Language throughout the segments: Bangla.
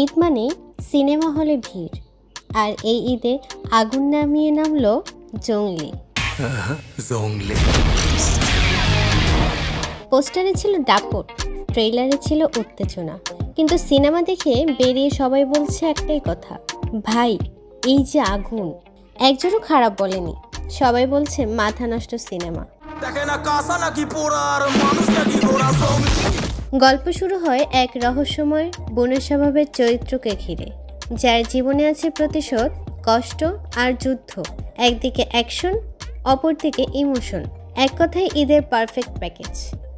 ঈদ মানে সিনেমা হলে ভিড় আর এই ঈদে আগুন নামিয়ে নামলো জঙ্গলি। জংলে পোস্টারে ছিল দাপট ট্রেইলারে ছিল উত্তেজনা কিন্তু সিনেমা দেখে বেরিয়ে সবাই বলছে একটাই কথা ভাই এই যে আগুন। একজনও খারাপ বলেনি সবাই বলছে মাথা নষ্ট সিনেমা। দেখে না কাঁসা নাকি পোড়া আর মানুষ নাকি ঘোড়া গল্প শুরু হয় এক রহস্যময় বনের স্বভাবের চরিত্রকে ঘিরে যার জীবনে আছে প্রতিশোধ কষ্ট আর যুদ্ধ একদিকে অ্যাকশন অপরদিকে ইমোশন এক কথায় ঈদের পারফেক্ট প্যাকেজ।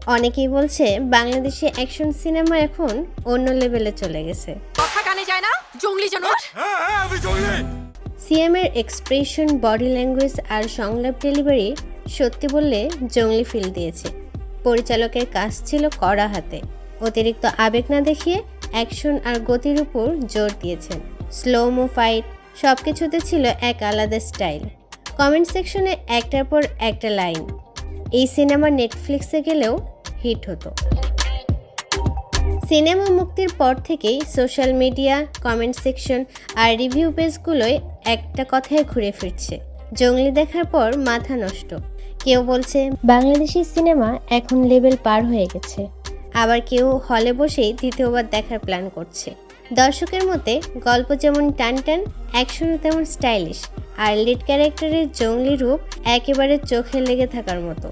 অনেকেই বলছে বাংলাদেশে অ্যাকশন সিনেমা এখন অন্য লেভেলে চলে গেছে। কথা কানে যায় না? জঙ্গলি জনট হ্যাঁ হ্যাঁ আমি জংলি সিএমের এক্সপ্রেশন বডি ল্যাঙ্গুয়েজ আর সংলাপ ডেলিভারি সত্যি বললে জঙ্গলি ফিল দিয়েছে। পরিচালকের কাজ ছিল কড়া হাতে। অতিরিক্ত আবেগ না দেখিয়ে অ্যাকশন আর গতির উপর জোর দিয়েছেন। স্লোমো ফাইট সব কিছুতে ছিল এক আলাদা স্টাইল। কমেন্ট সেকশনে একটার পর একটা লাইন। এই সিনেমা নেটফ্লিক্সে গেলেও হিট হতো। সিনেমা মুক্তির পর থেকেই সোশ্যাল মিডিয়া, কমেন্ট সেকশন আর রিভিউ পেজগুলোয় একটা কথায় ঘুরে ফিরছে। জঙ্গলি দেখার পর মাথা নষ্ট। কেউ বলছে বাংলাদেশি সিনেমা এখন লেভেল পার হয়ে গেছে। আবার কেউ হলে বসেই দ্বিতীয়বার দেখার প্ল্যান করছে। দর্শকের মতে গল্প যেমন টান টান অ্যাকশনও তেমন স্টাইলিশ আর লিড ক্যারেক্টারের জঙ্গলি রূপ একেবারে চোখে লেগে থাকার মতো।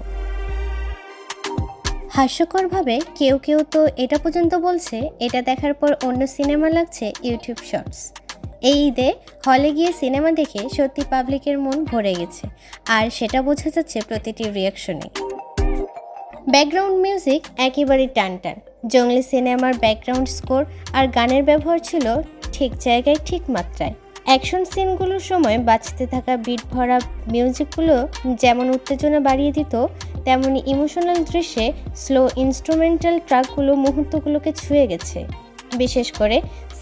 হাস্যকরভাবে কেউ কেউ তো এটা পর্যন্ত বলছে এটা দেখার পর অন্য সিনেমা লাগছে ইউটিউব শর্টস। এই ঈদে হলে গিয়ে সিনেমা দেখে সত্যি পাবলিকের মন ভরে গেছে। আর সেটা বোঝা যাচ্ছে প্রতিটি রিয়াকশনে ব্যাকগ্রাউন্ড মিউজিক একেবারেই টান টান জঙ্গলি সিনেমার ব্যাকগ্রাউন্ড স্কোর আর গানের ব্যবহার ছিল ঠিক জায়গায় ঠিক মাত্রায়। অ্যাকশন সিনগুলোর সময় বাঁচতে থাকা বিট ভরা মিউজিকগুলো যেমন উত্তেজনা বাড়িয়ে দিত, তেমনি ইমোশনাল দৃশ্যে স্লো ইনস্ট্রুমেন্টাল ট্রাকগুলো মুহূর্তগুলোকে ছুঁয়ে গেছে। বিশেষ করে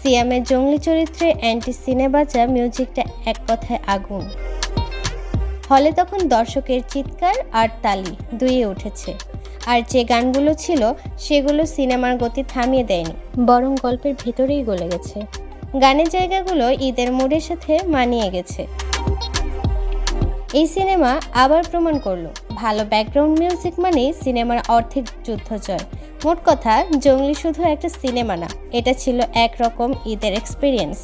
সিয়ামের জঙ্গলি চরিত্রে অ্যান্টি সিনে বাজা মিউজিকটা এক কথায় আগুন। হলে তখন দর্শকের চিৎকার আর তালি দুইয়ে উঠেছে। আর যে গানগুলো ছিল, সেগুলো সিনেমার গতি থামিয়ে দেয়নি, বরং গল্পের ভেতরেই গলে গেছে। গানের জায়গাগুলো ঈদের মুডের সাথে মানিয়ে গেছে। এই সিনেমা আবার প্রমাণ করল, ভালো ব্যাকগ্রাউন্ড মিউজিক মানেই সিনেমার অর্ধেক যুদ্ধ জয়। মোট কথা জঙ্গলি শুধু একটা সিনেমা না এটা ছিল একরকম ঈদের এক্সপিরিয়েন্স